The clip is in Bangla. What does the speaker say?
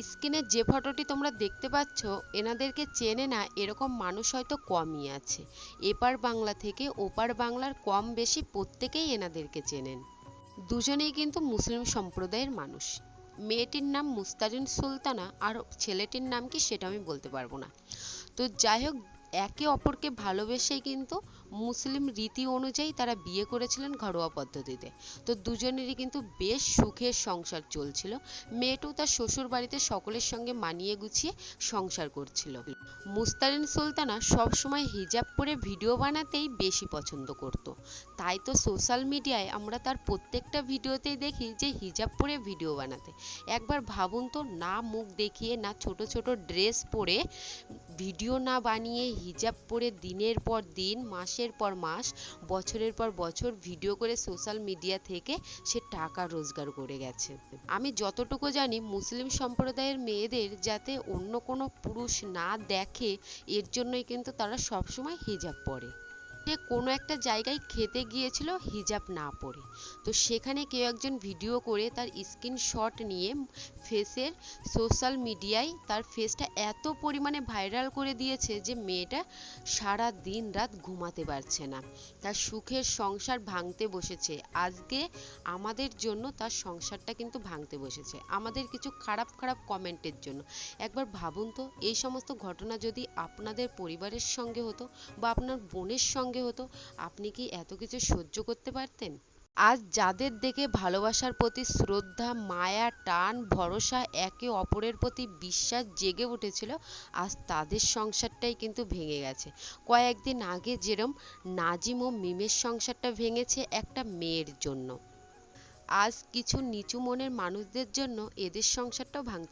স্ক্রিনে যে ফটোটি তোমরা দেখতে পাচ্ছ, এনাদেরকে চেনে না, এরকম মানুষ হয়তো কমই আছে। এপার বাংলা থেকে ওপার বাংলার কম বেশি প্রত্যেকেই এনাদেরকে চেনেন। দুজনেই কিন্তু মুসলিম সম্প্রদায়ের মানুষ। মেয়েটির নাম মুস্তারিন সুলতানা, আর ছেলেটির নাম কি সেটা আমি বলতে পারব না। তো যাই হোক, একে অপরকে ভালোবেসেই কিন্তু মুসলিম রীতি অনুযায়ী তারা বিয়ে করেছিলেন ঘরোয়া পদ্ধতিতে। তো দুজনেরই কিন্তু বেশ সুখের সংসার চলছিল। মেয়েটাও তার শ্বশুর বাড়িতে সকলের সঙ্গে মানিয়ে গুছিয়ে সংসার করছিল। মুস্তারিন সুলতানা সবসময় হিজাব পরে ভিডিও বানাতেই বেশি পছন্দ করত। তাই তো সোশ্যাল মিডিয়ায় আমরা তার প্রত্যেকটা ভিডিওতেই দেখি যে হিজাব পরে ভিডিও বানাতে। একবার ভাবুন তো, না মুখ দেখিয়ে, না ছোট ছোট ড্রেস পরে ভিডিও না বানিয়ে হিজাব পরে দিনের পর দিন, মাসের পর মাস, বছরের পর বছর ভিডিও করে সোশ্যাল মিডিয়া থেকে সে টাকা রোজগার করে গেছে। আমি যতটুকু জানি, মুসলিম সম্প্রদায়ের মেয়েদের যাতে অন্য কোনো পুরুষ না দেখে, এর জন্যই কিন্তু তারা সবসময় হিজাব পরে। সে কোনো একটা জায়গায় খেতে গিয়েছিল হিজাব না পরে। তো সেখানে কেউ একজন ভিডিও করে তার স্ক্রিনশট নিয়ে ফেসের সোশ্যাল মিডিয়ায় তার ফেসটা এত পরিমাণে ভাইরাল করে দিয়েছে যে মেয়েটা সারা দিন রাত ঘুমাতে পারছে না। তার সুখের সংসার ভাঙতে বসেছে। আজকে আমাদের জন্য তার সংসারটা কিন্তু ভাঙতে বসেছে। আমাদের কিছু খারাপ খারাপ কমেন্টের জন্য। একবার ভাবুন তো, এই সমস্ত ঘটনা যদি আপনাদের পরিবারের সঙ্গে হতো বা আপনার বোনের সঙ্গে হতো, আপনি কি এত কিছু সহ্য করতে পারতেন? আজ যাদের দেখে ভালোবাসার প্রতি শ্রদ্ধা, মায়া, টান, ভরসা একে অপরের প্রতি বিশ্বাস জেগে উঠেছিল, আজ তাদের সংসারটাই কিন্তু ভেঙে গেছে। কয়েকদিন আগে যেরম নাজিম ও মিমের সংসারটা ভেঙেছে একটা মেয়ের জন্য। আজ কিছু নিচু মনের মানুষদের জন্য এদের সংসারটাও ভাঙতে